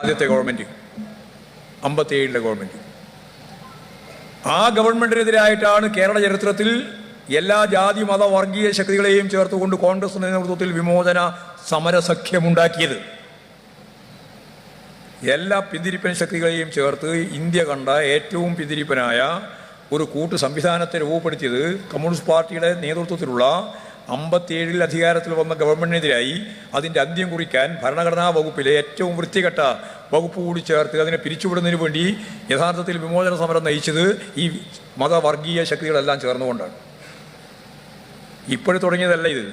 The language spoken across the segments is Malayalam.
ആദ്യത്തെ ഗവൺമെന്റ് അമ്പത്തിയേഴിലെ ഗവൺമെന്റ് ആ ഗവൺമെന്റിനെതിരായിട്ടാണ് കേരള ചരിത്രത്തിൽ എല്ലാ ജാതി മത വർഗീയ ശക്തികളെയും ചേർത്തുകൊണ്ട് കോൺഗ്രസ് നേതൃത്വത്തിൽ വിമോചന സമരസഖ്യമുണ്ടാക്കിയത്. എല്ലാ പിന്തിരിപ്പൻ ശക്തികളെയും ചേർത്ത് ഇന്ത്യ കണ്ട ഏറ്റവും പിന്തിരിപ്പനായ ഒരു കൂട്ടു സംവിധാനത്തെ രൂപപ്പെടുത്തിയത് കമ്മ്യൂണിസ്റ്റ് പാർട്ടിയുടെ നേതൃത്വത്തിലുള്ള അമ്പത്തിയേഴിൽ അധികാരത്തിൽ വന്ന ഗവൺമെന്റിനെതിരായി അതിന്റെ അന്ത്യം കുറിക്കാൻ ഭരണഘടനാ വകുപ്പിലെ ഏറ്റവും വൃത്തികെട്ട വകുപ്പ് കൂടി ചേർത്ത് അതിനെ പിരിച്ചുവിടുന്നതിന് വേണ്ടി യഥാർത്ഥത്തിൽ വിമോചന സമരം നയിച്ചത് ഈ മതവർഗീയ ശക്തികളെല്ലാം ചേർന്നുകൊണ്ടാണ്. ഇപ്പോഴും തുടങ്ങിയതല്ല ഇത്.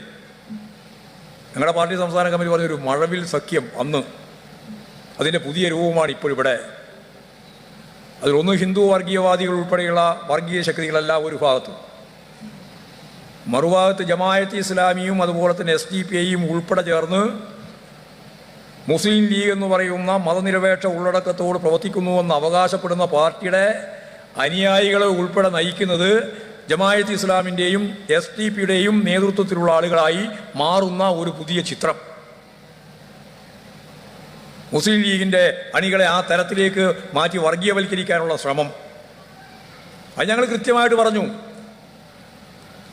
ഞങ്ങളുടെ പാർട്ടി സംസ്ഥാന കമ്മിറ്റി പറഞ്ഞൊരു മഴവിൽ സഖ്യം അന്ന് അതിന്റെ പുതിയ രൂപമാണ് ഇപ്പോഴിവിടെ അതിലൊന്ന് ഹിന്ദു വർഗീയവാദികൾ ഉൾപ്പെടെയുള്ള വർഗീയ ശക്തികളെല്ലാം ഒരു ഭാഗത്ത്. മറുഭാഗത്ത് ജമായത്ത് ഇസ്ലാമിയും അതുപോലെ തന്നെ എസ് ഡി പി ഐയും ഉൾപ്പെടെ ചേർന്ന് മുസ്ലിം ലീഗ് എന്ന് പറയുന്ന മതനിരപേക്ഷ ഉള്ളടക്കത്തോട് പ്രവർത്തിക്കുന്നുവെന്ന് അവകാശപ്പെടുന്ന പാർട്ടിയുടെ അനുയായികളെ ഉൾപ്പെടെ നയിക്കുന്നത് ജമായത്ത് ഇസ്ലാമിന്റെയും എസ് ഡി പിയുടെയും നേതൃത്വത്തിലുള്ള ആളുകളായി മാറുന്ന ഒരു പുതിയ ചിത്രം. മുസ്ലിം ലീഗിന്റെ അണികളെ ആ തരത്തിലേക്ക് മാറ്റി വർഗീയവൽക്കരിക്കാനുള്ള ശ്രമം. അത് ഞങ്ങൾ കൃത്യമായിട്ട് പറഞ്ഞു.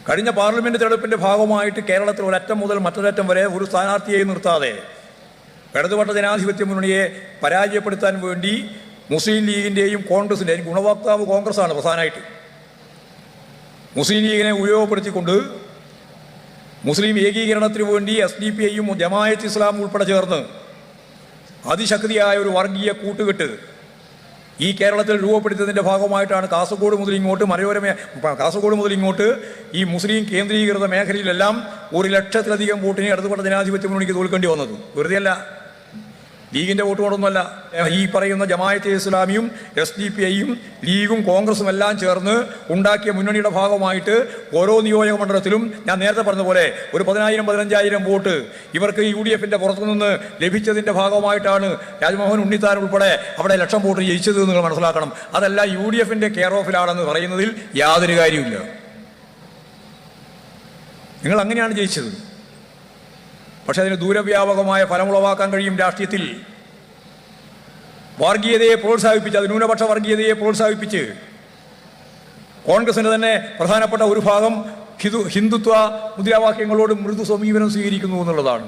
കഴിഞ്ഞ പാർലമെന്റ് തെരഞ്ഞെടുപ്പിന്റെ ഭാഗമായിട്ട് കേരളത്തിൽ ഒരറ്റം മുതൽ മറ്റൊരറ്റം വരെ ഒരു സ്ഥാനാർത്ഥിയെ നിർത്താതെ ഇടതുപക്ഷ ജനാധിപത്യ മുന്നണിയെ പരാജയപ്പെടുത്താൻ വേണ്ടി മുസ്ലിം ലീഗിന്റെയും കോൺഗ്രസിന്റെയും ഗുണഭോക്താവ് കോൺഗ്രസ്സാണ് പ്രധാനമായിട്ട്. മുസ്ലിം ലീഗിനെ ഉപയോഗപ്പെടുത്തിക്കൊണ്ട് മുസ്ലിം ഏകീകരണത്തിന് വേണ്ടി എസ് ഡി പി ഐയും ജമായത്ത് ഇസ്ലാം ഉൾപ്പെടെ ചേർന്ന് അതിശക്തിയായ ഒരു വർഗീയ കൂട്ടുകെട്ട് ഈ കേരളത്തിൽ രൂപപ്പെടുത്തിയതിന്റെ ഭാഗമായിട്ടാണ് കാസർഗോഡ് മുതൽ ഇങ്ങോട്ട് മലയോര കാസർഗോഡ് മുതൽ ഇങ്ങോട്ട് ഈ മുസ്ലിം കേന്ദ്രീകൃത മേഖലയിലെല്ലാം ഒരു ലക്ഷത്തിലധികം വോട്ടിനെ ഇടതുപക്ഷ ജനാധിപത്യ മുന്നണിക്ക് തോൽക്കേണ്ടി വന്നത്. വെറുതെയല്ല. ലീഗിന്റെ വോട്ട് ഈ പറയുന്ന ജമായത്തെ ഇസ്ലാമിയും എസ് ഡി പി ഐയും ലീഗും കോൺഗ്രസും എല്ലാം ചേർന്ന് ഉണ്ടാക്കിയ മുന്നണിയുടെ ഭാഗമായിട്ട് ഓരോ നിയോജക മണ്ഡലത്തിലും ഞാൻ നേരത്തെ പറഞ്ഞ പോലെ ഒരു പതിനായിരം പതിനഞ്ചായിരം വോട്ട് ഇവർക്ക് യു ഡി എഫിന്റെ പുറത്തുനിന്ന് ലഭിച്ചതിന്റെ ഭാഗമായിട്ടാണ് രാജ്മോഹൻ ഉണ്ണിത്താൻ ഉൾപ്പെടെ അവിടെ ലക്ഷം വോട്ട് ജയിച്ചത് നിങ്ങൾ മനസ്സിലാക്കണം. അതല്ല യു ഡി എഫിന്റെ കെയർ ഓഫിലാണെന്ന് പറയുന്നതിൽ യാതൊരു കാര്യമില്ല നിങ്ങൾ അങ്ങനെയാണ് ജയിച്ചത്. പക്ഷെ അതിന് ദൂരവ്യാപകമായ ഫലമുളവാക്കാൻ കഴിയും രാഷ്ട്രീയത്തിൽ. വർഗീയതയെ പ്രോത്സാഹിപ്പിച്ച് അത് ന്യൂനപക്ഷ വർഗീയതയെ പ്രോത്സാഹിപ്പിച്ച് കോൺഗ്രസിന് തന്നെ പ്രധാനപ്പെട്ട ഒരു ഭാഗം ഹിന്ദു ഹിന്ദുത്വ മുദ്രാവാക്യങ്ങളോട് മൃദു സമീപനം സ്വീകരിക്കുന്നു എന്നുള്ളതാണ്.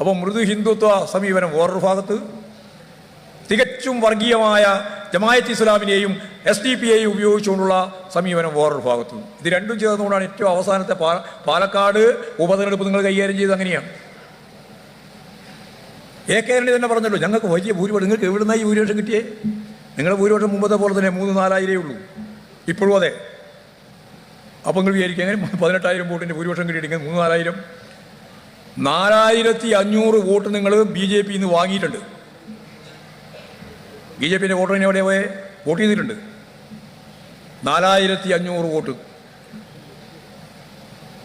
അപ്പോൾ മൃദു ഹിന്ദുത്വ സമീപനം വേറൊരു ഭാഗത്ത് തികച്ചും വർഗീയമായ ജമായത്ത് ഇസ്ലാമിനെയും എസ് ഡി പി ഐയും ഉപയോഗിച്ചുകൊണ്ടുള്ള സമീപനം വേറൊരു ഭാഗത്തും. ഇത് രണ്ടും ചേർന്നുകൊണ്ടാണ് ഏറ്റവും അവസാനത്തെ പാലക്കാട് ഉപതെരഞ്ഞെടുപ്പ് നിങ്ങൾ കൈകാര്യം ചെയ്ത് അങ്ങനെയാണ്. എ കെ ആന്റണി തന്നെ പറഞ്ഞല്ലോ ഞങ്ങൾക്ക് വലിയ ഭൂരിപക്ഷം നിങ്ങൾക്ക് എവിടുന്ന ഈ ഭൂരിപക്ഷം കിട്ടിയേ? നിങ്ങളുടെ ഭൂരിപക്ഷം മുമ്പത്തെ പോലെ തന്നെ മൂന്ന് നാലായിരേ ഉള്ളൂ. ഇപ്പോഴും അതെ. അപ്പം നിങ്ങൾ വിചാരിക്കും എങ്ങനെ പതിനെട്ടായിരം വോട്ടിന്റെ ഭൂരിപക്ഷം കിട്ടിയിട്ടെങ്കിൽ മൂന്ന് നാലായിരം? നാലായിരത്തി അഞ്ഞൂറ് വോട്ട് നിങ്ങൾ ബി ജെ പിയിൽ നിന്ന് വാങ്ങിയിട്ടുണ്ട്. ബി ജെ പിന്റെ വോട്ടറിനെ എവിടെ പോയെ? വോട്ട് ചെയ്തിട്ടുണ്ട്. നാലായിരത്തി അഞ്ഞൂറ് വോട്ട്.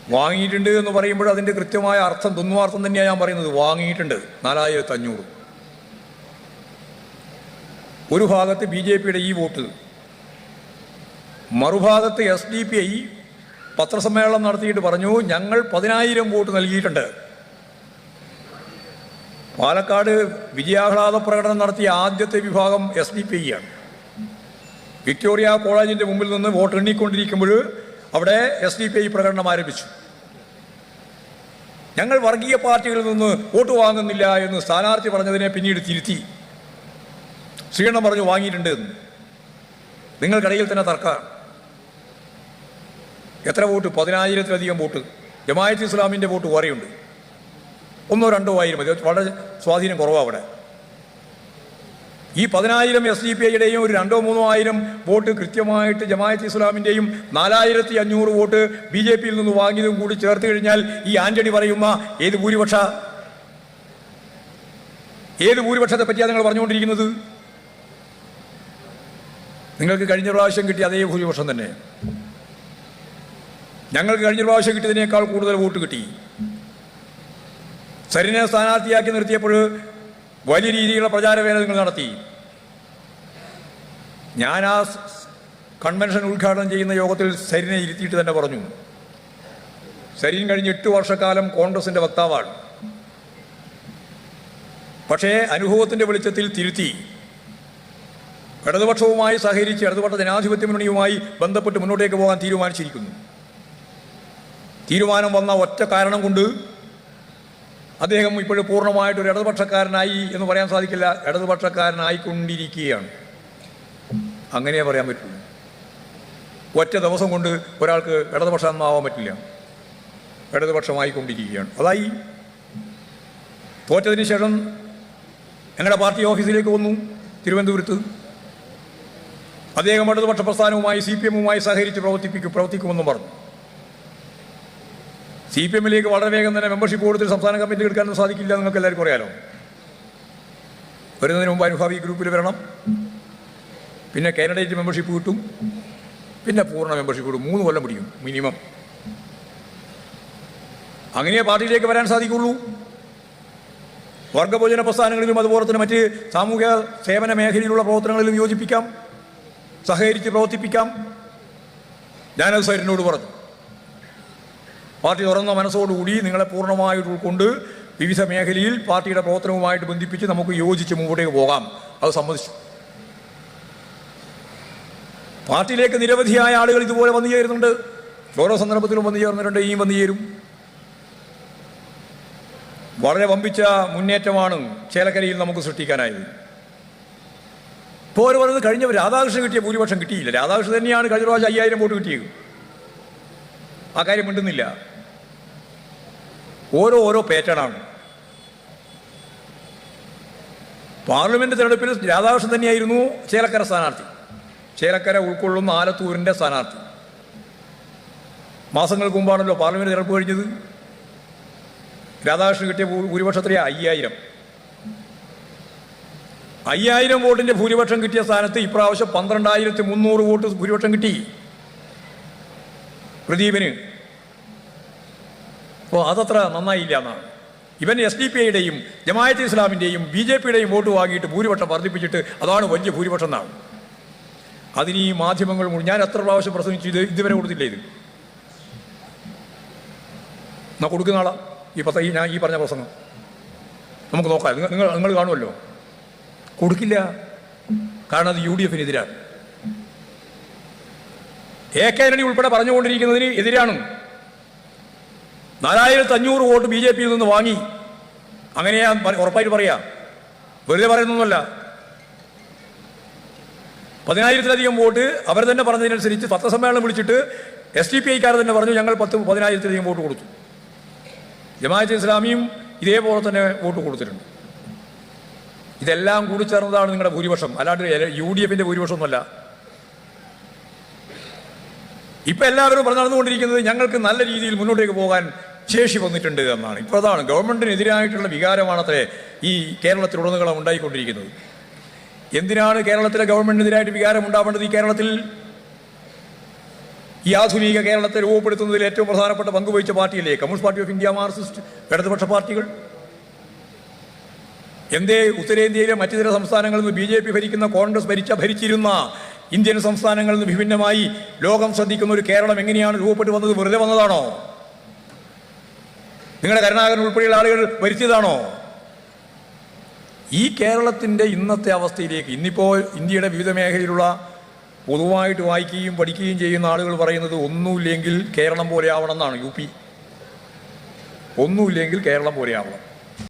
വാങ്ങിയിട്ടുണ്ട് എന്ന് പറയുമ്പോൾ അതിന്റെ കൃത്യമായ അർത്ഥം തൊന്നുവാർത്ഥം തന്നെയാണ് ഞാൻ പറയുന്നത്. വാങ്ങിയിട്ടുണ്ട്. നാലായിരത്തി അഞ്ഞൂറ് ഒരു ഭാഗത്ത് ബി ജെ പിയുടെ ഈ വോട്ട് മറുഭാഗത്ത് എസ് ഡി പി ഐ പത്രസമ്മേളനം നടത്തിയിട്ട് പറഞ്ഞു ഞങ്ങൾ പതിനായിരം വോട്ട് നൽകിയിട്ടുണ്ട്. പാലക്കാട് വിജയാഹ്ലാദ പ്രകടനം നടത്തിയ ആദ്യത്തെ വിഭാഗം എസ് ഡി പി ഐ ആണ്. വിക്ടോറിയ കോളേജിന്റെ മുമ്പിൽ നിന്ന് വോട്ട് എണ്ണിക്കൊണ്ടിരിക്കുമ്പോൾ അവിടെ എസ് ഡി പി ഐ പ്രകടനം ആരംഭിച്ചു. ഞങ്ങൾ വർഗീയ പാർട്ടികളിൽ നിന്ന് വോട്ട് വാങ്ങുന്നില്ല എന്ന് സ്ഥാനാർത്ഥി പറഞ്ഞതിനെ പിന്നീട് തിരുത്തി. ശ്രീകണ്ഠൻ പറഞ്ഞു വാങ്ങിയിട്ടുണ്ട് എന്ന്. നിങ്ങൾക്കിടയിൽ തന്നെ തർക്കമാണ് എത്ര വോട്ട്? പതിനായിരത്തിലധികം വോട്ട്. ജമായത്ത് ഇസ്ലാമിന്റെ വോട്ട് കുറേയുണ്ട് ഒന്നോ രണ്ടോ ആയിരം മതി. വളരെ സ്വാധീനം കുറവാണ് അവിടെ. ഈ പതിനായിരം എസ് ഡി പി ഐയുടെയും ഒരു രണ്ടോ മൂന്നോ ആയിരം വോട്ട് കൃത്യമായിട്ട് ജമായത്ത് ഇസ്ലാമിന്റെയും നാലായിരത്തി അഞ്ഞൂറ് വോട്ട് ബി ജെ പിയിൽ നിന്ന് വാങ്ങിയതും കൂടി ചേർത്ത് കഴിഞ്ഞാൽ ഈ ആന്റണി പറയുന്ന ഏത് ഭൂരിപക്ഷ? ഏത് ഭൂരിപക്ഷത്തെ പറ്റിയാണ് നിങ്ങൾ പറഞ്ഞുകൊണ്ടിരിക്കുന്നത്? നിങ്ങൾക്ക് കഴിഞ്ഞ പ്രാവശ്യം കിട്ടിയ അതേ ഭൂരിപക്ഷം തന്നെ. ഞങ്ങൾക്ക് കഴിഞ്ഞ പ്രാവശ്യം കിട്ടിയതിനേക്കാൾ കൂടുതൽ വോട്ട് കിട്ടി. സരിനെ സ്ഥാനാർത്ഥിയാക്കി നിർത്തിയപ്പോൾ വലിയ രീതിയിലുള്ള പ്രചാരവേല നിങ്ങൾ നടത്തി. ഞാൻ ആ കൺവെൻഷൻ ഉദ്ഘാടനം ചെയ്യുന്ന യോഗത്തിൽ സരിനെ ഇരുത്തിയിട്ട് തന്നെ പറഞ്ഞു. സരിൻ കഴിഞ്ഞ് എട്ട് വർഷക്കാലം കോൺഗ്രസിന്റെ വക്താവാണ്. പക്ഷേ അനുഭവത്തിന്റെ വെളിച്ചത്തിൽ തിരുത്തി. ഇടതുപക്ഷവുമായി സഹകരിച്ച് ഇടതുപക്ഷ ജനാധിപത്യ മുന്നണിയുമായി ബന്ധപ്പെട്ട് മുന്നോട്ടേക്ക് പോകാൻ തീരുമാനിച്ചിരിക്കുന്നു. തീരുമാനം വന്ന ഒറ്റ കാരണം കൊണ്ട് അദ്ദേഹം ഇപ്പോഴും പൂർണമായിട്ടൊരു ഇടതുപക്ഷക്കാരനായി എന്ന് പറയാൻ സാധിക്കില്ല. ഇടതുപക്ഷക്കാരനായിക്കൊണ്ടിരിക്കുകയാണ്. അങ്ങനെ പറയാൻ പറ്റുള്ളൂ ഒറ്റ ദിവസം കൊണ്ട് ഒരാൾക്ക് ഇടതുപക്ഷമാവാൻ പറ്റില്ല. ഇടതുപക്ഷമായിക്കൊണ്ടിരിക്കുകയാണ്. അതായി. തോറ്റതിന് ശേഷം ഞങ്ങളുടെ പാർട്ടി ഓഫീസിലേക്ക് വന്നു തിരുവനന്തപുരത്ത്. അദ്ദേഹം ഇടതുപക്ഷ പ്രസ്ഥാനവുമായി സി പി എമ്മുമായി സഹകരിച്ച് പ്രവർത്തിപ്പിക്കും പ്രവർത്തിക്കുമെന്നും പറഞ്ഞു. സി പി എമ്മിലേക്ക് വളരെ വേഗം തന്നെ മെമ്പർഷിപ്പ് കൊടുത്ത് സംസ്ഥാന കമ്മിറ്റി എടുക്കാനൊന്നും സാധിക്കില്ല നിങ്ങൾക്ക് എല്ലാവർക്കും അറിയാലോ. വരുന്നതിന് മുമ്പ് അനുഭാവി ഗ്രൂപ്പിൽ വരണം. പിന്നെ കാൻഡിഡേറ്റ് മെമ്പർഷിപ്പ് കിട്ടും. പിന്നെ പൂർണ മെമ്പർഷിപ്പ് കിട്ടും. മൂന്ന് കൊല്ലം പിടിക്കും മിനിമം അങ്ങനെ പാർട്ടിയിലേക്ക് വരാൻ സാധിക്കുള്ളൂ. വർഗഭോജന പ്രസ്ഥാനങ്ങളിലും അതുപോലെ തന്നെ മറ്റ് സാമൂഹ്യ സേവന മേഖലയിലുള്ള പ്രവർത്തനങ്ങളിലും യോജിപ്പിക്കാം. സഹകരിച്ച് പ്രവർത്തിപ്പിക്കാം. ഞാനത് സൈരനോട് പറഞ്ഞു. പാർട്ടി തുറന്ന മനസ്സോടുകൂടി നിങ്ങളെ പൂർണമായിട്ട് ഉൾക്കൊണ്ട് വിവിധ മേഖലയിൽ പാർട്ടിയുടെ പ്രവർത്തനവുമായിട്ട് ബന്ധിപ്പിച്ച് നമുക്ക് യോജിച്ച് മുമ്പോട്ടേക്ക് പോകാം. അത് സമ്മതിച്ചു. പാർട്ടിയിലേക്ക് നിരവധിയായ ആളുകൾ ഇതുപോലെ വന്നു ചേരുന്നുണ്ട്. ഓരോ സന്ദർഭത്തിലും വന്നു ചേർന്നിട്ടുണ്ട് ഇനിയും വന്നു ചേരും. വളരെ വമ്പിച്ച മുന്നേറ്റമാണ് ചേലക്കരയിൽ നമുക്ക് സൃഷ്ടിക്കാനായത്. ഇപ്പോൾ അവർ പറയുന്നത് കഴിഞ്ഞ രാധാകൃഷ്ണൻ കിട്ടിയ ഭൂരിപക്ഷം കിട്ടിയില്ല. രാധാകൃഷ്ണൻ തന്നെയാണ് കഴിഞ്ഞ പ്രാവശ്യം അയ്യായിരം വോട്ട് കിട്ടിയത്. ആ കാര്യം മിണ്ടുന്നില്ല. ഓരോ ഓരോ പാറ്റേണാണ്. പാർലമെന്റ് തെരഞ്ഞെടുപ്പിൽ രാധാകൃഷ്ണൻ തന്നെയായിരുന്നു ചേലക്കര സ്ഥാനാർത്ഥി. ചേലക്കര ഉൾക്കൊള്ളുന്ന ആലത്തൂരിന്റെ സ്ഥാനാർത്ഥി. മാസങ്ങൾക്ക് മുമ്പാണല്ലോ പാർലമെന്റ് തിരഞ്ഞെടുപ്പ് കഴിഞ്ഞത്. രാധാകൃഷ്ണൻ കിട്ടിയ ഭൂരിപക്ഷത്തിലെ അയ്യായിരം. അയ്യായിരം വോട്ടിന്റെ ഭൂരിപക്ഷം കിട്ടിയ സ്ഥാനത്ത് ഇപ്രാവശ്യം പന്ത്രണ്ടായിരത്തി മുന്നൂറ് വോട്ട് ഭൂരിപക്ഷം കിട്ടി. പ്രദീപിന്. അപ്പോൾ അതത്ര നന്നായില്ല എന്നാണ്. ഇവൻ എസ് ഡി പി ഐയുടെയും ജമായത്ത് ഇസ്ലാമിന്റെയും ബി ജെ പിയുടെയും വോട്ട് വാങ്ങിയിട്ട് ഭൂരിപക്ഷം വർദ്ധിപ്പിച്ചിട്ട് അതാണ് വലിയ ഭൂരിപക്ഷം എന്നാണ്. അതിന് ഈ മാധ്യമങ്ങൾ ഞാൻ എത്ര പ്രാവശ്യം പ്രസംഗിച്ചു ഇത് ഇതുവരെ കൊടുത്തില്ല ഇത്. എന്നാ കൊടുക്കുന്ന ആളാ? ഈ ഈ ഞാൻ ഈ പറഞ്ഞ പ്രസംഗം. നമുക്ക് നോക്കാം. നിങ്ങൾ നിങ്ങൾ കാണുമല്ലോ. കൊടുക്കില്ല. കാരണം അത് യു ഡി എഫിനെതിരാണ് എ കെ ആന്റണി ഉൾപ്പെടെ പറഞ്ഞുകൊണ്ടിരിക്കുന്നതിന് എതിരാണ്. നാലായിരത്തി അഞ്ഞൂറ് വോട്ട് ബി ജെ പിയിൽ നിന്ന് വാങ്ങി. അങ്ങനെ ഞാൻ ഉറപ്പായിട്ട് പറയാം. വെറുതെ പറയുന്നൊന്നുമല്ല. പതിനായിരത്തിലധികം വോട്ട് അവർ തന്നെ പറഞ്ഞതിനനുസരിച്ച് പത്രസമ്മേളനം വിളിച്ചിട്ട് എസ് ഡി പി ഐക്കാർ തന്നെ പറഞ്ഞു ഞങ്ങൾ പത്ത് പതിനായിരത്തിലധികം വോട്ട് കൊടുത്തു. ജമാഅത്ത് ഇസ്ലാമിയും ഇതേപോലെ തന്നെ വോട്ട് കൊടുത്തിട്ടുണ്ട്. ഇതെല്ലാം കൂടി ചേർന്നതാണ് നിങ്ങളുടെ ഭൂരിപക്ഷം. അല്ലാണ്ട് യു ഡി എഫിന്റെ ഭൂരിപക്ഷമൊന്നുമല്ല. ഇപ്പൊ എല്ലാവരും പറഞ്ഞു നടന്നുകൊണ്ടിരിക്കുന്നത് ഞങ്ങൾക്ക് നല്ല രീതിയിൽ മുന്നോട്ടേക്ക് പോകാൻ ശേഷി വന്നിട്ടുണ്ട് എന്നാണ്. ഇപ്പോൾ അതാണ് ഗവൺമെന്റിനെതിരായിട്ടുള്ള വികാരമാണത്രേ ഈ കേരളത്തിലുടനീളം ഉണ്ടായിക്കൊണ്ടിരിക്കുന്നത്. എന്തിനാണ് കേരളത്തിലെ ഗവൺമെന്റിനെതിരായിട്ട് വികാരം ഉണ്ടാവേണ്ടത് ഈ കേരളത്തിൽ? ഈ ആധുനിക കേരളത്തെ രൂപപ്പെടുത്തുന്നതിൽ ഏറ്റവും പ്രധാനപ്പെട്ട പങ്കുവഹിച്ച പാർട്ടിയല്ലേ? Communist party of India Marxist ഇടതുപക്ഷ പാർട്ടികൾ. എന്തേ ഉത്തരേന്ത്യയിലെ മറ്റു ചില സംസ്ഥാനങ്ങളിൽ നിന്ന് ബി ജെ പി ഭരിക്കുന്ന കോൺഗ്രസ് ഭരിച്ച ഭരിച്ചിരുന്ന ഇന്ത്യൻ സംസ്ഥാനങ്ങളിൽ നിന്ന് വിഭിന്നമായി ലോകം ശ്രദ്ധിക്കുന്ന ഒരു കേരളം എങ്ങനെയാണ് രൂപപ്പെട്ടു വന്നത്? വെറുതെ വന്നതാണോ? നിങ്ങളുടെ കരുണാകരൻ ഉൾപ്പെടെയുള്ള ആളുകൾ വരുത്തിയതാണോ ഈ കേരളത്തിന്റെ ഇന്നത്തെ അവസ്ഥയിലേക്ക് ഇന്നിപ്പോൾ ഇന്ത്യയുടെ വിവിധ മേഖലയിലുള്ള പൊതുവായിട്ട് വായിക്കുകയും പഠിക്കുകയും ചെയ്യുന്ന ആളുകൾ പറയുന്നത് ഒന്നുമില്ലെങ്കിൽ കേരളം പോലെ ആവണം എന്നാണ് യു പി. ഒന്നുമില്ലെങ്കിൽ കേരളം പോലെ ആവണം